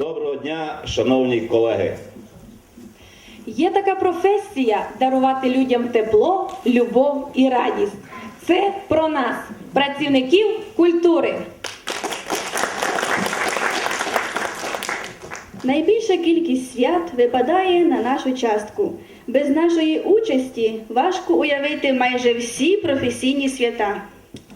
Доброго дня, шановні колеги. Є така професія дарувати людям тепло, любов і радість. Це про нас, працівників культури. Найбільша кількість свят випадає на нашу частку. Без нашої участі важко уявити майже всі професійні свята.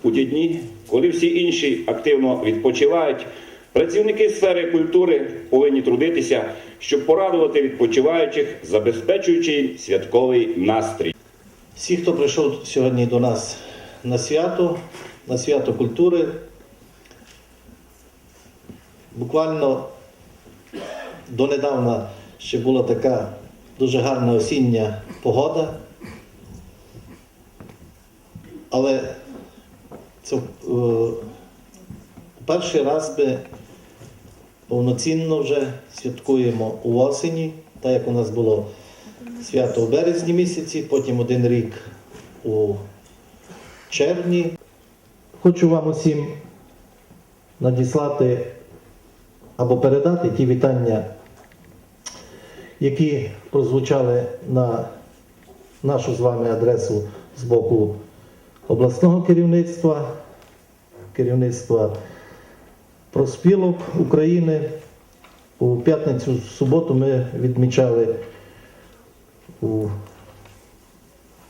У ті дні, коли всі інші активно відпочивають, працівники сфери культури повинні трудитися, щоб порадувати відпочиваючих, забезпечуючи їм святковий настрій. Всі, хто прийшов сьогодні до нас на свято, на свято культури, буквально донедавна ще була така дуже гарна осіння погода. Але це е, перший раз ми повноцінно вже святкуємо у осені, так як у нас було свято у березні місяці, потім один рік у червні. Хочу вам усім надіслати або передати ті вітання, які прозвучали на нашу з вами адресу з боку обласного керівництва, керівництва проспілок України. У п'ятницю, в суботу ми відмічали у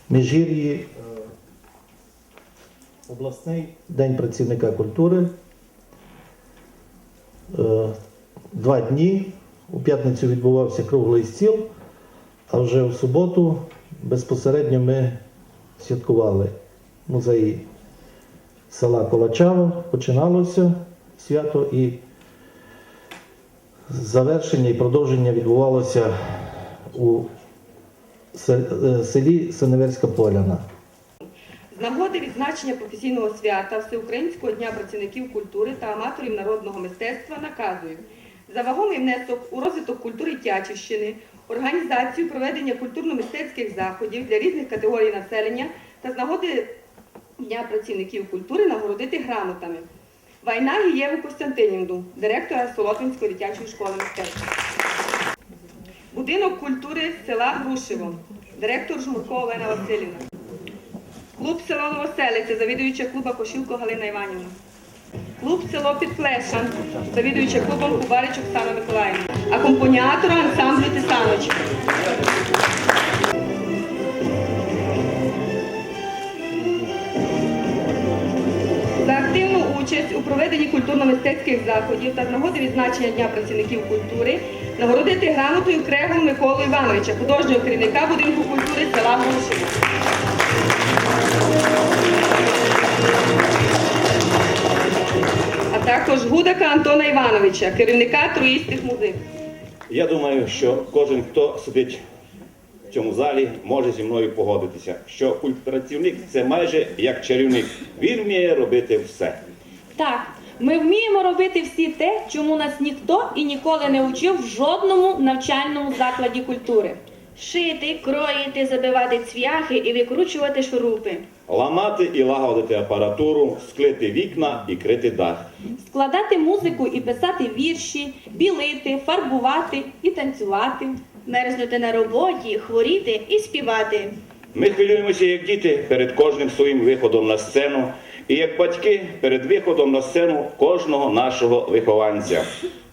Міжгір'ї е, обласний день працівника культури. Е, Два дні. У п'ятницю відбувався круглий стіл, а вже в суботу безпосередньо ми святкували музеї села Колачава. Починалося свято і завершення і продовження відбувалося у е, селі Синеверська Поляна. З нагоди відзначення професійного свята Всеукраїнського дня працівників культури та аматорів народного мистецтва наказую за вагомий внесок у розвиток культури Тячівщини, організацію проведення культурно-мистецьких заходів для різних категорій населення та з нагоди Дня працівників культури нагородити грамотами. Вайна Єву Костянтинівну, директора Солотвинської дитячої школи мистецтва. Будинок культури села Грушево, директор Жмурко Олена Васильівна. Клуб село Новоселиця, завідуюча клуба Кошілко Галина Іванівна. Клуб село Підплешан, завідуюча клубом Кубарич Оксана Миколаївна. Акомпаніатор ансамблю Тисаноч. Участь у проведенні культурно-мистецьких заходів та нагоди відзначення Дня працівників культури нагородити грамотою Крегу Миколу Івановича, художнього керівника будинку культури села Грушево. а також Гудака Антона Івановича, керівника троїстих музик. Я думаю, що кожен, хто сидить в цьому залі, може зі мною погодитися, що культпрацівник це майже як чарівник. Він вміє робити все. Так, ми вміємо робити всі те, чому нас ніхто і ніколи не учив в жодному навчальному закладі культури. Шити, кроїти, забивати цвяхи і викручувати шурупи. Ламати і лагодити апаратуру, склити вікна і крити дах. Складати музику і писати вірші, білити, фарбувати і танцювати. Мерзнути на роботі, хворіти і співати. Ми хвилюємося як діти перед кожним своїм виходом на сцену, і як батьки перед виходом на сцену кожного нашого вихованця.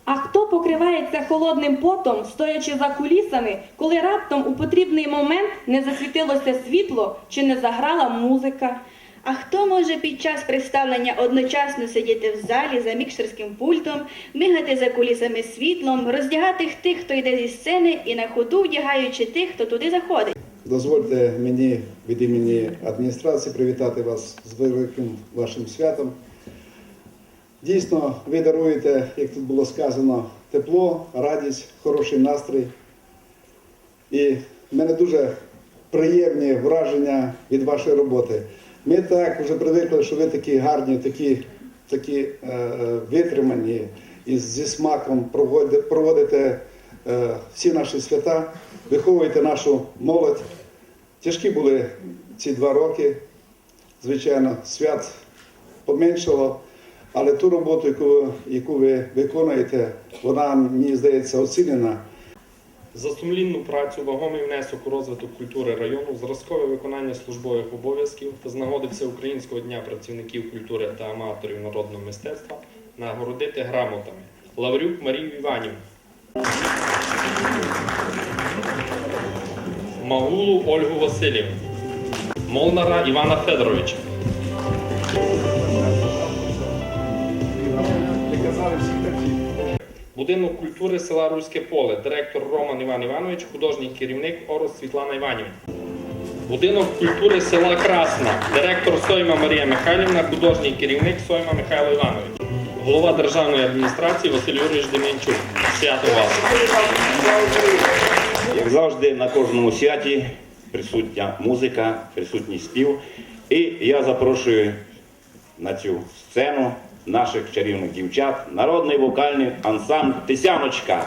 А хто покривається холодним потом, стоячи за кулісами, коли раптом у потрібний момент не засвітилося світло чи не заграла музика? А хто може під час представлення одночасно сидіти в залі за мікшерським пультом, мигати за кулісами світлом, роздягати тих, хто йде зі сцени, і на ходу вдягаючи тих, хто туди заходить? Дозвольте мені від імені адміністрації привітати вас з великим вашим святом. Дійсно, ви даруєте, як тут було сказано, тепло, радість, хороший настрій. І в мене дуже приємні враження від вашої роботи. Ми так вже привикли, що ви такі гарні, такі, такі е, е, витримані і зі смаком проводите, всі наші свята, виховуєте нашу молодь. Тяжкі були ці два роки. Звичайно, свят поменшало, Але ту роботу, яку яку ви виконуєте, вона мені здається оцінена. За сумлінну працю, вагомий внесок у розвиток культури району, зразкове виконання службових обов'язків та з нагоди Всеукраїнського дня працівників культури та аматорів народного мистецтва нагородити грамотами Лаврюк Марію Іванівну, Магулу Ольгу Васильівну, Молнара Івана Федоровича, Будинок культури села Руське поле, директор Роман Іван Іванович, художній керівник Орос Світлана Іванівна. Будинок культури села Красна, директор Сойма Марія Михайлівна, художній керівник Сойма Михайло Іванович. Голова державної адміністрації Василь Юрійович Демінчук. Свято вас. Як завжди, на кожному святі присутня музика, присутній спів. І я запрошую на цю сцену наших чарівних дівчат, народний вокальний ансамбль Тисяночка.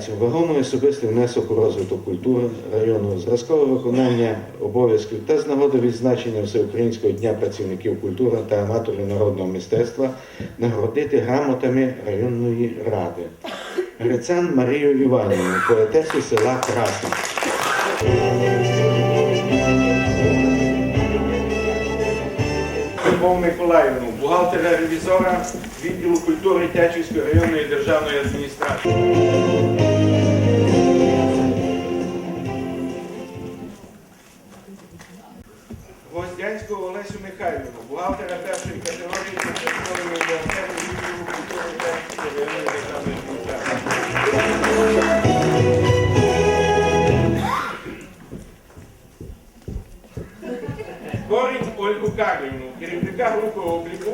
Працю, вагомий особистий внесок у розвиток культури району, зразкове виконання обов'язків та з нагоди відзначення Всеукраїнського дня працівників культури та аматорів народного мистецтва нагородити грамотами районної ради. Грицян Марію Іванівну, поетесу села Красна. Миколаївну, бухгалтера-ревізора відділу культури Тячівської районної державної адміністрації. Гвоздянську Олесю Михайлівну, бухгалтера першої категорії бухгалтерії відділу культури Тячівської районної державної адміністрації. Ольгу Карлівну, керівника групи обліку.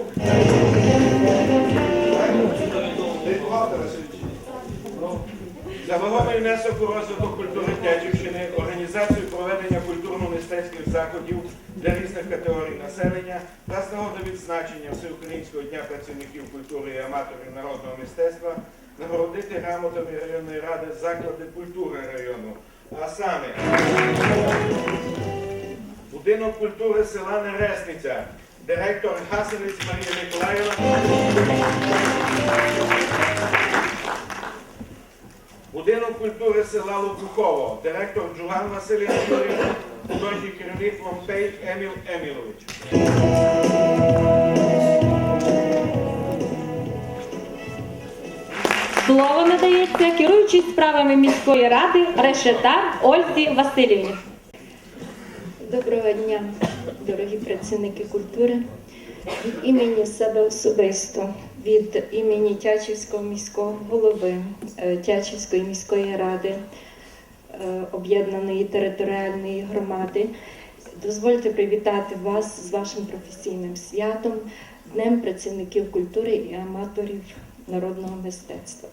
За вагомий внесок у розвиток культури Тячівщини, організацію проведення культурно-мистецьких заходів для різних категорій населення та з нагоди відзначення Всеукраїнського дня працівників культури і аматорів народного мистецтва нагородити грамотами районної ради заклади культури району. А саме Будинок культури села Нересниця, директор Гасовець Марія Миколаївна. Будинок культури села Лопухово, директор Джуган Василь Анатолійович, художній керівник Момпей Еміл Емілович. Слово надається керуючій справами міської ради Решетар Ользі Васильівні. Доброго дня, дорогі працівники культури. Від імені себе особисто, від імені Тячівського міського голови, е, Тячівської міської ради е, об'єднаної територіальної громади, дозвольте привітати вас з вашим професійним святом, Днем працівників культури і аматорів народного мистецтва.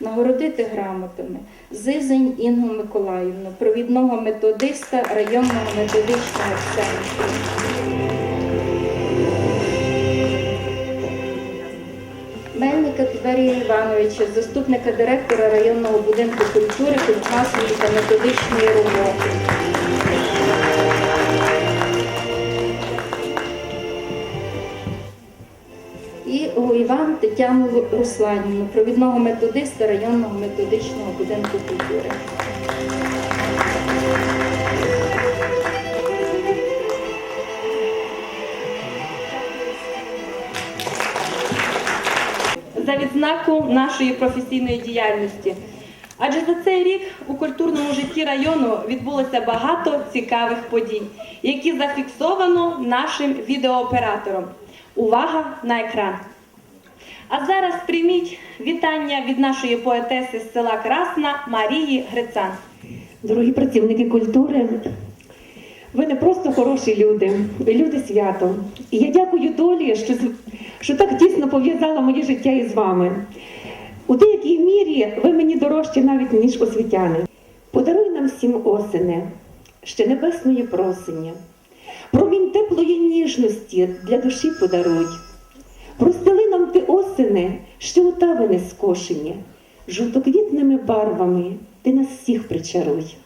Нагородити грамотами Зизень Інгу Миколаївну, провідного методиста районного методичного центру. Мельника Тверія Івановича, заступника директора районного будинку культури, культмасової та методичної роботи. І Іван Тетяну Русланівну, провідного методиста районного методичного будинку культури. за відзнаку нашої професійної діяльності. Адже за цей рік у культурному житті району відбулося багато цікавих подій, які зафіксовано нашим відеооператором. Увага на екран! А зараз прийміть вітання від нашої поетеси з села Красна Марії Грицан. Дорогі працівники культури, ви не просто хороші люди, ви люди свято. І я дякую долі, що, що так тісно пов'язала моє життя із вами. У деякій мірі ви мені дорожчі навіть, ніж освітяни. Подаруй нам всім осени, ще небесної просення. Промінь теплої ніжності для душі подаруй. Простили осени, що у тави скошені, жовтоквітними барвами ти нас всіх причаруй.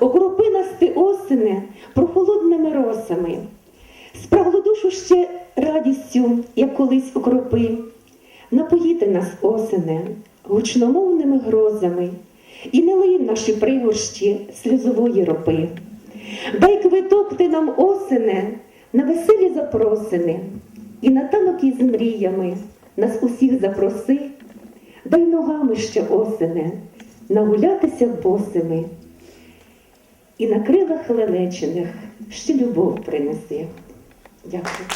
Окропи нас ти осени прохолодними росами, справлу душу ще радістю, як колись окропи. Напоїти нас осени гучномовними грозами, і не лий наші пригорщі сльозової ропи. Дай квиток ти нам осене на веселі запросини, і на танок із мріями нас усіх запроси, дай ногами ще осене нагулятися босими, і на крилах лелечених ще любов принеси. Дякую.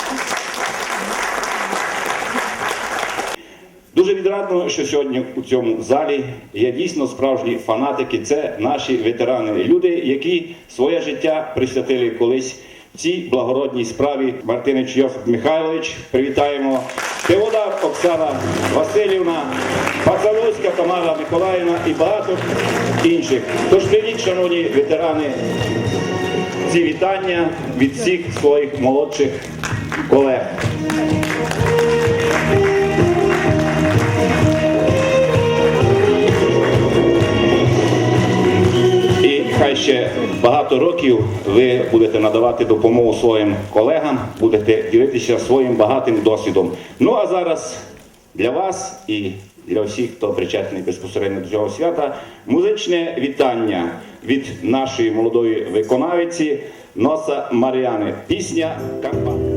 Дуже відрадно, що сьогодні у цьому залі є дійсно справжні фанатики. Це наші ветерани, люди, які своє життя присвятили колись в цій благородній справі. Мартинич Йосип Михайлович, привітаємо. Теодар Оксана Васильівна, Пацалуська Тамара Миколаївна і багато інших. Тож прийміть, шановні ветерани, ці вітання від всіх своїх молодших колег. І хай ще багато років ви будете надавати допомогу своїм колегам, будете ділитися своїм багатим досвідом. Ну а зараз для вас і для всіх, хто причетний безпосередньо до цього свята, музичне вітання від нашої молодої виконавиці Носа Маріани. Пісня Карпат.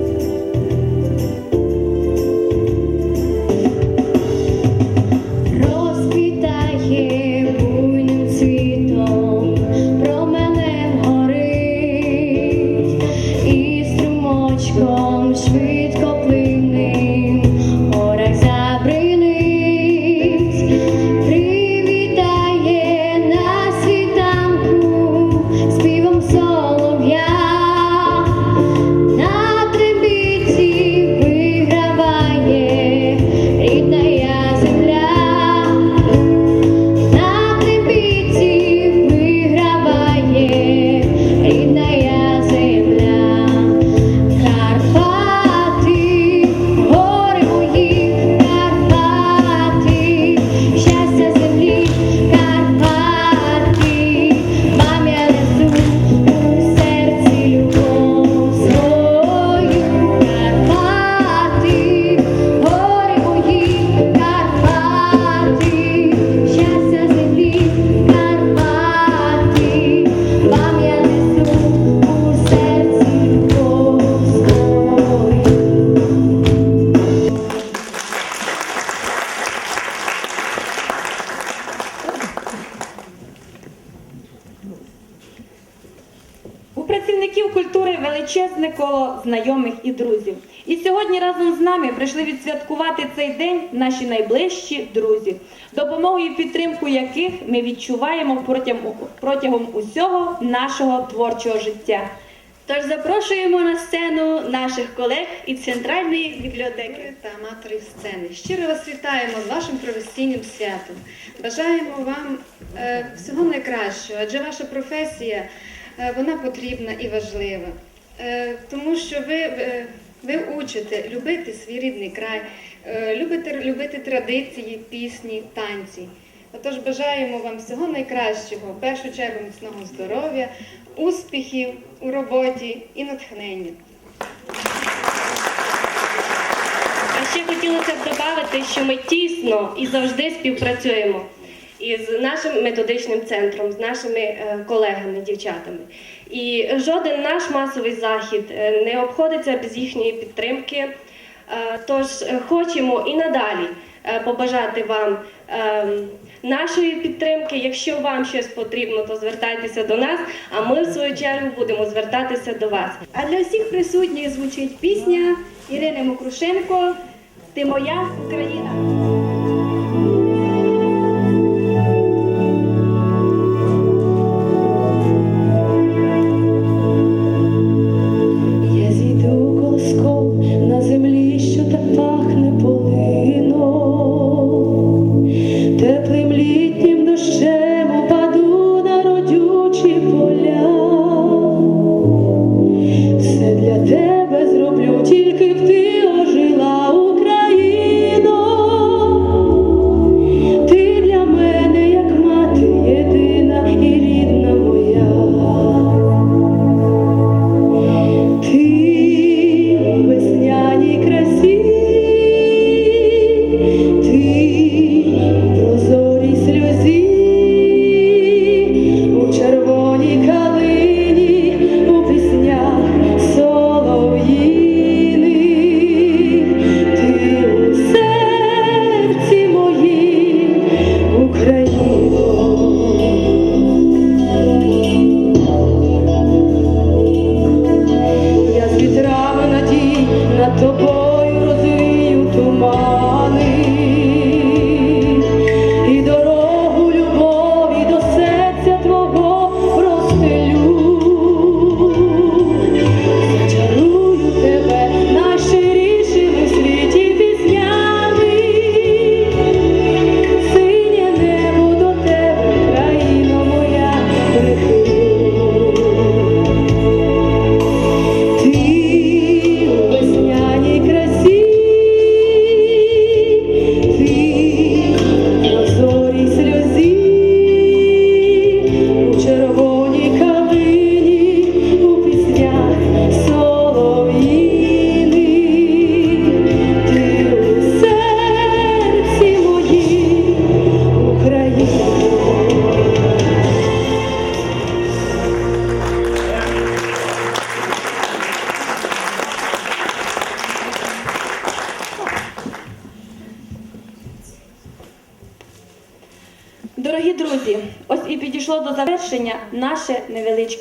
Працівників культури величезне коло знайомих і друзів. І сьогодні разом з нами прийшли відсвяткувати цей день наші найближчі друзі, допомогою і підтримку яких ми відчуваємо протягом, усього нашого творчого життя. Тож запрошуємо на сцену наших колег із центральної бібліотеки. та аматорів сцени. Щиро вас вітаємо з вашим професійним святом. Бажаємо вам е, всього найкращого, адже ваша професія вона потрібна і важлива. Е, тому що ви, е, ви учите любити свій рідний край, е, любите, любити традиції, пісні, танці. Отож бажаємо вам всього найкращого, в першу чергу міцного здоров'я, успіхів у роботі і натхнення. А ще хотілося б додати, що ми тісно і завжди співпрацюємо із нашим методичним центром, з нашими е, колегами, дівчатами. І жоден наш масовий захід е, не обходиться без їхньої підтримки. Е, Тож хочемо і надалі побажати вам нашої підтримки. Якщо вам щось потрібно, то звертайтеся до нас, а ми в свою чергу будемо звертатися до вас. А для всіх присутніх звучить пісня Ірини Мокрушенко Ти моя Україна.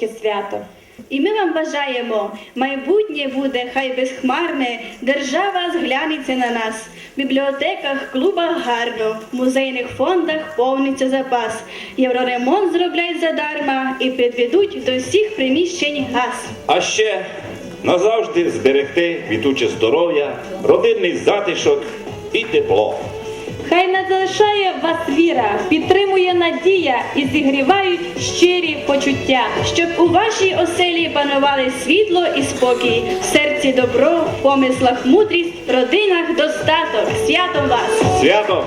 Невеличке свято. І ми вам бажаємо, майбутнє буде хай безхмарне, держава зглянеться на нас. В бібліотеках, клубах гарно, в музейних фондах повниться запас. Євроремонт зроблять задарма і підведуть до всіх приміщень газ. А ще назавжди зберегти квітуче здоров'я, родинний затишок і тепло. Хай не залишає вас віра, підтримує надія і зігрівають щирі почуття. Щоб у вашій оселі панували світло і спокій, в серці добро, в помислах мудрість, родинах достаток. Святом вас! Свято!